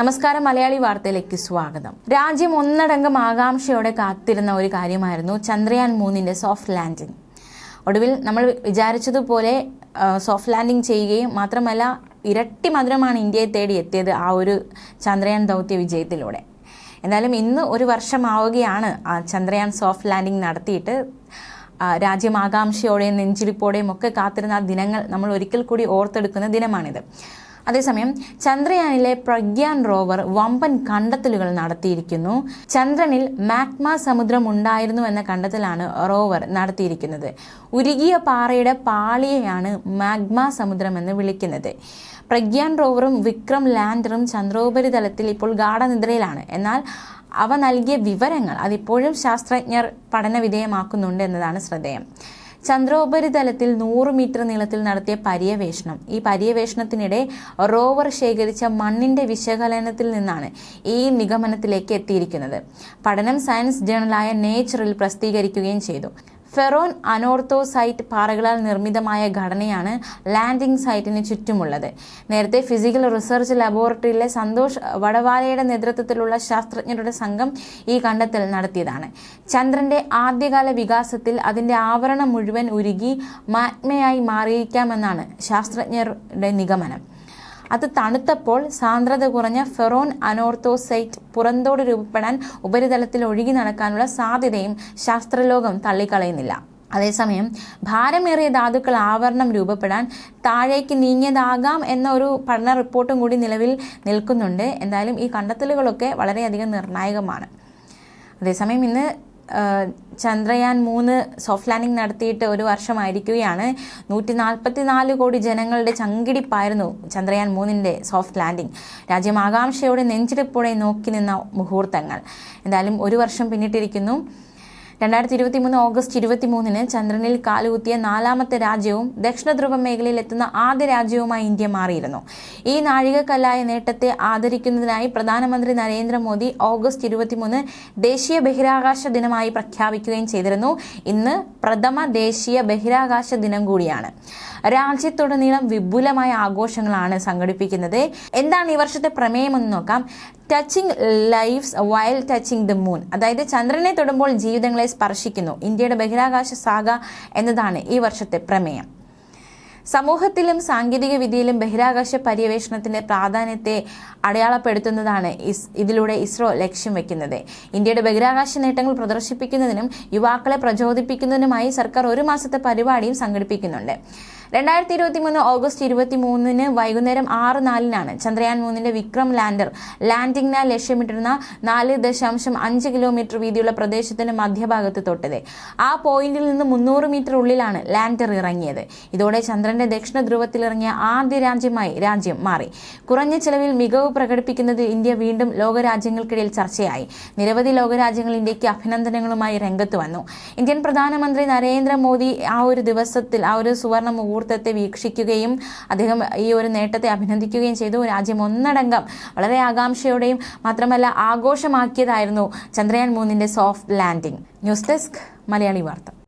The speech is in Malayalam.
നമസ്കാരം മലയാളി വാർത്തയിലേക്ക് സ്വാഗതം. രാജ്യം ഒന്നടങ്കം ആകാംക്ഷയോടെ കാത്തിരുന്ന ഒരു കാര്യമായിരുന്നു ചന്ദ്രയാൻ മൂന്നിന്റെ സോഫ്റ്റ് ലാൻഡിംഗ്. ഒടുവിൽ നമ്മൾ വിചാരിച്ചതുപോലെ സോഫ്റ്റ് ലാൻഡിംഗ് ചെയ്യുകയും മാത്രമല്ല ഇരട്ടി മധുരമാണ് ഇന്ത്യയെ തേടി എത്തിയത് ആ ഒരു ചന്ദ്രയാൻ ദൗത്യ വിജയത്തിലൂടെ. എന്നാലും ഇന്ന് ഒരു വർഷമാവുകയാണ് ആ ചന്ദ്രയാൻ സോഫ്റ്റ് ലാൻഡിംഗ് നടത്തിയിട്ട്. രാജ്യം ആകാംക്ഷയോടെയും നെഞ്ചിരിപ്പോടെയും ഒക്കെ കാത്തിരുന്ന ആ ദിനങ്ങൾ നമ്മൾ ഒരിക്കൽ കൂടി ഓർത്തെടുക്കുന്ന ദിനമാണിത്. അതേസമയം ചന്ദ്രയാനിലെ പ്രഗ്യാൻ റോവർ വമ്പൻ കണ്ടെത്തലുകൾ നടത്തിയിരിക്കുന്നു. ചന്ദ്രനിൽ മാഗ്മ സമുദ്രം ഉണ്ടായിരുന്നു എന്ന കണ്ടെത്തലാണ് റോവർ നടത്തിയിരിക്കുന്നത്. ഉരുകിയ പാറയുടെ പാളിയെയാണ് മാഗ്മ സമുദ്രം എന്ന് വിളിക്കുന്നത്. പ്രഗ്യാൻ റോവറും വിക്രം ലാൻഡറും ചന്ദ്രോപരിതലത്തിൽ ഇപ്പോൾ ഗാഠനിദ്രയിലാണ്. എന്നാൽ അവ നൽകിയ വിവരങ്ങൾ അതിപ്പോഴും ശാസ്ത്രജ്ഞർ പഠനവിധേയമാക്കുന്നുണ്ട് എന്നതാണ് ശ്രദ്ധേയം. ചന്ദ്രോപരിതലത്തിൽ നൂറ് മീറ്റർ നീളത്തിൽ നടത്തിയ പര്യവേഷണം. ഈ പര്യവേഷണത്തിനിടെ റോവർ ശേഖരിച്ച മണ്ണിന്റെ വിശകലനത്തിൽ നിന്നാണ് ഈ നിഗമനത്തിലേക്ക് എത്തിയിരിക്കുന്നത്. പഠനം സയൻസ് ജേണലായ നേച്ചറിൽ പ്രസിദ്ധീകരിക്കുകയും ചെയ്തു. ഫെറോൻ അനോർത്തോസൈറ്റ് പാറകളാൽ നിർമ്മിതമായ ഘടനയാണ് ലാൻഡിംഗ് സൈറ്റിന് ചുറ്റുമുള്ളത്. നേരത്തെ ഫിസിക്കൽ റിസർച്ച് ലബോറട്ടറിയിലെ സന്തോഷ് വടവാലയുടെ നേതൃത്വത്തിലുള്ള ശാസ്ത്രജ്ഞരുടെ സംഘം ഈ കണ്ടെത്തൽ നടത്തിയതാണ്. ചന്ദ്രന്റെ ആദ്യകാല വികാസത്തിൽ അതിന്റെ ആവരണം മുഴുവൻ ഉരുകി മാഗ്മയായി മാറിയിരിക്കാമെന്നാണ് ശാസ്ത്രജ്ഞരുടെ നിഗമനം. അത് തണുത്തപ്പോൾ സാന്ദ്രത കുറഞ്ഞ ഫെറോൺ അനോർത്തോസൈറ്റ് പുറന്തോട് രൂപപ്പെടാൻ ഉപരിതലത്തിൽ ഒഴുകി നടക്കാനുള്ള സാധ്യതയും ശാസ്ത്രലോകം തള്ളിക്കളയുന്നില്ല. അതേസമയം ഭാരമേറിയ ധാതുക്കൾ ആവരണം രൂപപ്പെടാൻ താഴേക്ക് നീങ്ങിയതാകാം എന്ന ഒരു പഠന റിപ്പോർട്ടും കൂടി നിലവിൽ നിൽക്കുന്നുണ്ട്. എന്തായാലും ഈ കണ്ടെത്തലുകളൊക്കെ വളരെയധികം നിർണായകമാണ്. അതേസമയം ഇന്ന് ചന്ദ്രയാൻ മൂന്ന് സോഫ്റ്റ് ലാൻഡിംഗ് നടത്തിയിട്ട് ഒരു വർഷമായിരിക്കുകയാണ്. നൂറ്റി നാൽപ്പത്തി നാല് കോടി ജനങ്ങളുടെ ചങ്കിടിപ്പായിരുന്നു ചന്ദ്രയാൻ മൂന്നിന്റെ സോഫ്റ്റ് ലാൻഡിംഗ്. രാജ്യം ആകാംക്ഷയോടെ നെഞ്ചിടിപ്പോടെ നോക്കി നിന്ന മുഹൂർത്തങ്ങൾ. എന്തായാലും ഒരു വർഷം പിന്നിട്ടിരിക്കുന്നു. രണ്ടായിരത്തി ഇരുപത്തി മൂന്ന് ഓഗസ്റ്റ് ഇരുപത്തി മൂന്നിന് ചന്ദ്രനിൽ കാലുകുത്തിയ നാലാമത്തെ രാജ്യവും ദക്ഷിണ ധ്രുവ മേഖലയിൽ എത്തുന്ന ആദ്യ രാജ്യവുമായി ഇന്ത്യ മാറിയിരുന്നു. ഈ നാഴികക്കല്ലായ നേട്ടത്തെ ആദരിക്കുന്നതിനായി പ്രധാനമന്ത്രി നരേന്ദ്രമോദി ഓഗസ്റ്റ് ഇരുപത്തിമൂന്ന് ദേശീയ ബഹിരാകാശ ദിനമായി പ്രഖ്യാപിക്കുകയും ചെയ്തിരുന്നു. ഇന്ന് പ്രഥമ ദേശീയ ബഹിരാകാശ ദിനം കൂടിയാണ്. രാജ്യത്തുടനീളം വിപുലമായ ആഘോഷങ്ങളാണ് സംഘടിപ്പിക്കുന്നത്. എന്താണ് ഈ വർഷത്തെ പ്രമേയമെന്ന് നോക്കാം. Touching lives while touching the moon അതായത് ചന്ദ്രനെ തൊടുമ്പോൾ ജീവിതങ്ങളെ സ്പർശിക്കുന്നു. ഇന്ത്യയുടെ ബഹിരാകാശ സാഗ എന്നതാണ് ഈ വർഷത്തെ പ്രമേയം. സമൂഹത്തിലും സാങ്കേതിക വിദ്യയിലും ബഹിരാകാശ പര്യവേഷണത്തിന്റെ പ്രാധാന്യത്തെ അടയാളപ്പെടുത്തുന്നതാണ് ഇതിലൂടെ ഇസ്രോ ലക്ഷ്യം വെക്കുന്നത്. ഇന്ത്യയുടെ ബഹിരാകാശ നേട്ടങ്ങൾ പ്രദർശിപ്പിക്കുന്നതിനും യുവാക്കളെ പ്രചോദിപ്പിക്കുന്നതിനുമായി സർക്കാർ ഒരു മാസത്തെ പരിപാടിയും സംഘടിപ്പിക്കുന്നുണ്ട്. രണ്ടായിരത്തി ഇരുപത്തി മൂന്ന് ഓഗസ്റ്റ് ഇരുപത്തി മൂന്നിന് വൈകുന്നേരം ആറ് നാലിനാണ് ചന്ദ്രയാൻ മൂന്നിന്റെ വിക്രം ലാൻഡർ ലാൻഡിംഗിനാൽ ലക്ഷ്യമിട്ടിരുന്ന നാല് ദശാംശം അഞ്ച് കിലോമീറ്റർ വീതിയുള്ള പ്രദേശത്തിന്റെ മധ്യഭാഗത്ത് തൊട്ടത്. ആ പോയിന്റിൽ നിന്ന് മുന്നൂറ് മീറ്റർ ഉള്ളിലാണ് ലാൻഡർ ഇറങ്ങിയത്. ഇതോടെ ചന്ദ്രന്റെ ദക്ഷിണ ധ്രുവത്തിൽ ഇറങ്ങിയ ആദ്യ രാജ്യമായി രാജ്യം മാറി. കുറഞ്ഞ ചെലവിൽ മികവ് പ്രകടിപ്പിക്കുന്നതിൽ ഇന്ത്യ വീണ്ടും ലോകരാജ്യങ്ങൾക്കിടയിൽ ചർച്ചയായി. നിരവധി ലോകരാജ്യങ്ങൾ ഇന്ത്യയ്ക്ക് അഭിനന്ദനങ്ങളുമായി രംഗത്ത് വന്നു. ഇന്ത്യൻ പ്രധാനമന്ത്രി നരേന്ദ്രമോദി ആ ഒരു ദിവസത്തിൽ ആ ഒരു സുവർണ മുഹൂർത്തത്തെ വീക്ഷിക്കുകയും അദ്ദേഹം ഈ ഒരു നേട്ടത്തെ അഭിനന്ദിക്കുകയും ചെയ്തു. രാജ്യം ഒന്നടങ്കം വളരെ ആകാംക്ഷയോടെയും മാത്രമല്ല ആഘോഷമാക്കിയതായിരുന്നു ചന്ദ്രയാൻ മൂന്നിന്റെ soft landing. News desk Malayali വാർത്ത.